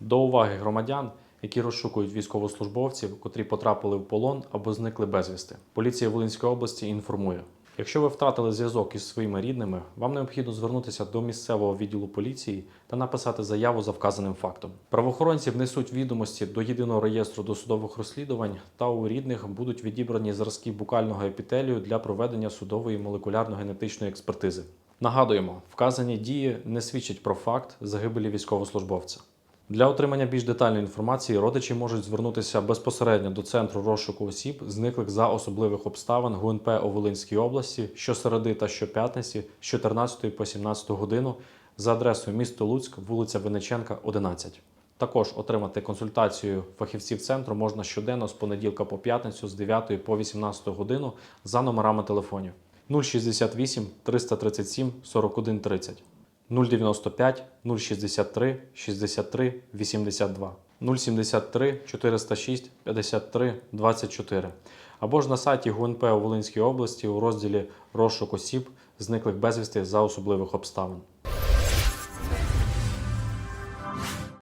До уваги громадян, які розшукують військовослужбовців, котрі потрапили в полон або зникли безвісти. Поліція Волинської області інформує. Якщо ви втратили зв'язок із своїми рідними, вам необхідно звернутися до місцевого відділу поліції та написати заяву за вказаним фактом. Правоохоронці внесуть відомості до єдиного реєстру досудових розслідувань та у рідних будуть відібрані зразки букального епітелію для проведення судової молекулярно-генетичної експертизи. Нагадуємо, вказані дії не свідчать про факт загибелі військовослужбовця. Для отримання більш детальної інформації родичі можуть звернутися безпосередньо до центру розшуку осіб, зниклих за особливих обставин ГУНП у Волинській області щосереди та щоп'ятниці з 14 по 17 годину за адресою місто Луцьк, вулиця Винниченка, 11. Також отримати консультацію фахівців центру можна щоденно з понеділка по п'ятницю з 9 по 18 годину за номерами телефонів 068 337 41 30. 095 063 63 82 073 406 53 24 або ж на сайті ГУНП у Волинській області у розділі розшук осіб, зниклих безвісти за особливих обставин.